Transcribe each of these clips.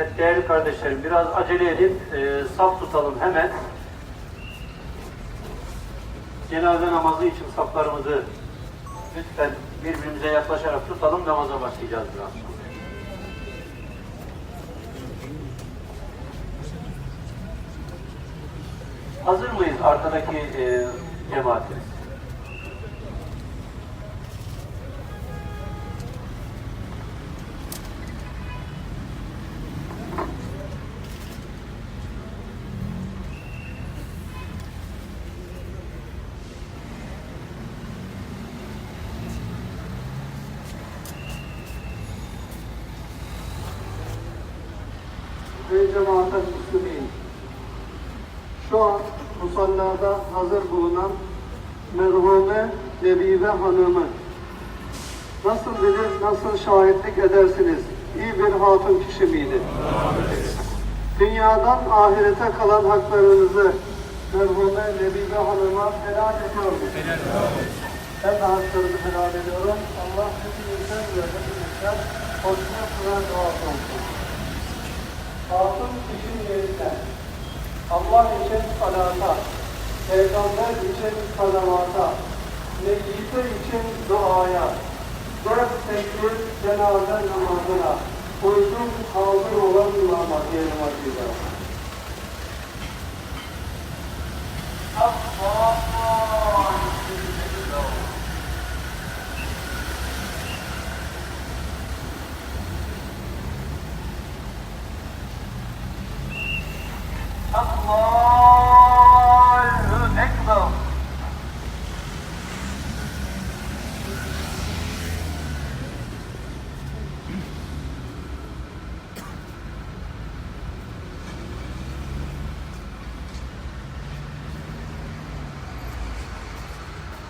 Evet değerli kardeşlerim biraz acele edip e, saf tutalım hemen. Cenaze namazı için saflarımızı lütfen birbirimize yaklaşarak tutalım namaza başlayacağız biraz. Hazır mıyız arkadaki e, cemaatimiz? Ey cemaat-ı Müslümin! Şu an musallada hazır bulunan merhume Nebive Hanım'ı nasıl bilir, nasıl şahitlik edersiniz? İyi bir hatun kişi miydi? Dünyadan ahirete kalan haklarınızı merhume Nebive Hanım'a helal ediyor musunuz? Ben de haklarımı helal ediyorum. Allah hepinizden ve hepinizden hoşuna razı olsun. Hatun kişinin yerine Allah için salata, Peygamber için salavata, meyyite için duaya, dört tekbir cenaze namazına, uygun hazır olan imama diyelim azizler. Allahu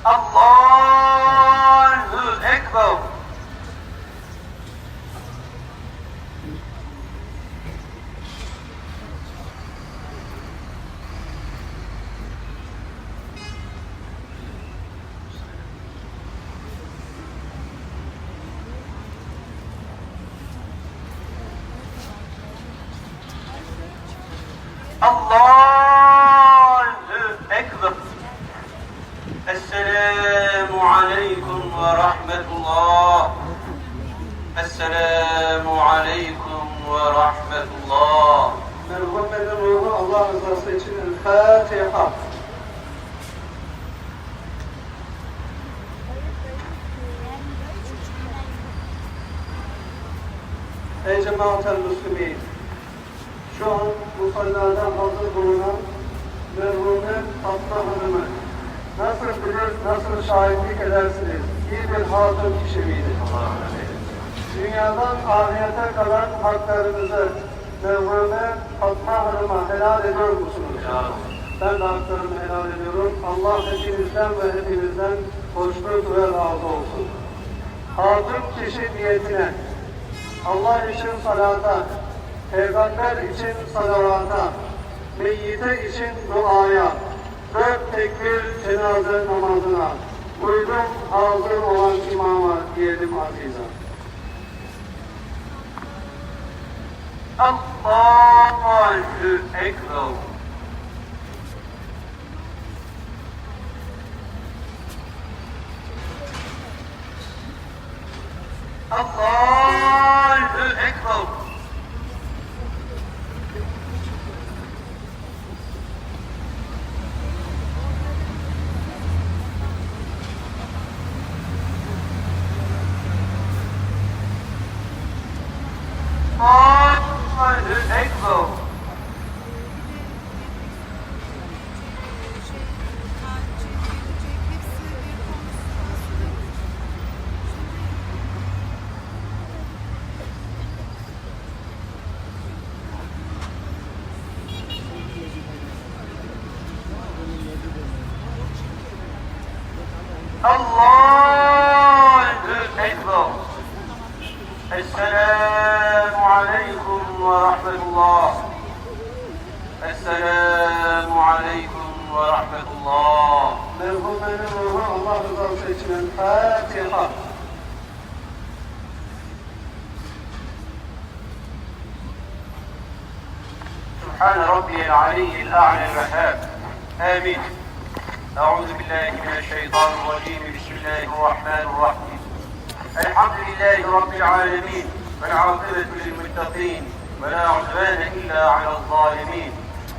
Allahu Ekber. Allahu için El Fatiha. Ey cemaat-el Müslümin! Şu an musallada hazır bulunan merhume Fatma Hanım'ı nasıl bilir, nasıl şahitlik edersiniz? İyi bir hatun kişi miydi? Dünyadan ahirete kalan haklarınızı merhume Fatma Hanım'a helal ediyor musunuz? Ben de haklarımı helal ediyorum. Allah hepinizden ve hepinizden hoşnut ve razı olsun. Hatun kişi niyetine, Allah için salata, Peygamber için salavata, meyyite için duaya, dört tekbir cenaze namazına, uygun hazır olan imama diyelim azizim. Allahu Ekber. الله أكبر. السلام عليكم ورحمة الله. السلام عليكم ورحمة الله. لهم نور الله بركتنا الفاتحة سبحان ربي العلي الأعلى الوهاب. آمين. أعوذ بالله من الشيطان الرجيم بسم الله الرحمن الرحيم الحمد لله رب العالمين والعاقبة للمتقين ولا عدوان إلا على الظالمين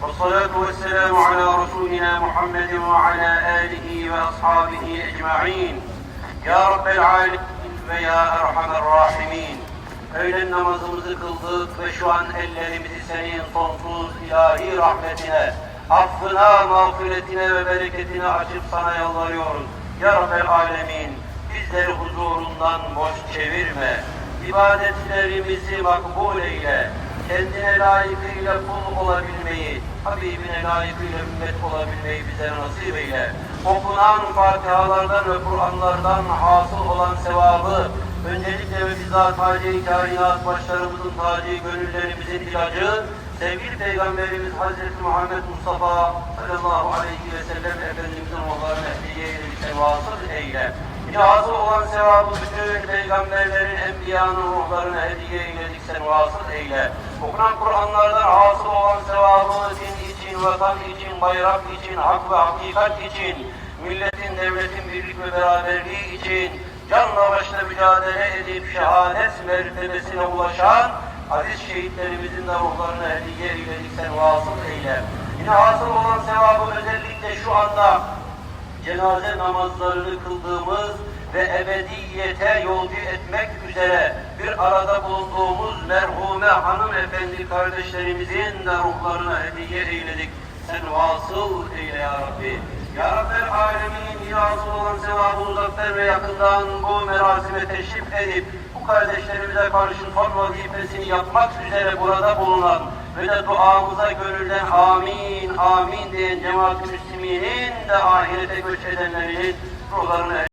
والصلاة والسلام على رسولنا محمد وعلى آله وأصحابه أجمعين يا رب العالمين ويا أرحم الراحمين Öğlen namazımızı kıldık ve şu an ellerimizi senin sonsuz ilahi rahmetine, affına, mağfiretine ve bereketine açıp sana yalvarıyoruz. Ya Rabbel Alemin, bizleri huzurundan boş çevirme. İbadetlerimizi makbul eyle. Kendine layıkıyla kul olabilmeyi, Habibine layıkıyla ümmet olabilmeyi bize nasip eyle. Okunan Fatihalardan ve Kur'anlardan hasıl olan sevabı, öncelikle ve bizzat Hacı-i Kainat başlarımızın tacı, gönüllerimizin ilacı, sevgili Peygamberimiz Hazreti Muhammed Mustafa sallallahu aleyhi ve sellem Efendimizin ruhlarını hediye eyledik, vasıl eyle. Hasıl olan sevabı bütün peygamberlerin, enbiyanın ruhlarını hediye eyledik, sen vasıl eyle. Okunan Kur'anlardan hasıl olan sevabı din için, vatan için, bayrak için, hak ve hakikat için, milletin, devletin birlik ve beraberliği için, canla başla mücadele edip şehadet mertebesine ulaşan aziz şehitlerimizin de ruhlarını hediye eyledik, sen vasıl eyle. Yine hasıl olan sevabı özellikle şu anda cenaze namazlarını kıldığımız ve ebediyete yolcu etmek üzere bir arada bulunduğumuz merhume hanımefendi kardeşlerimizin de ruhlarına hediye eyledik. Sen vasıl eyle ya Rabbi. Ya Rabbel Alemin hasıl olan sevabı uzaktan ve yakından bu merasime teşrif edip bu kardeşlerimize karşı son vazifesini yapmak üzere burada bulunan ve de duamıza gönülden amin amin diyen cemaat-i müsliminin de ahirete göç edenlerinin ruhlarını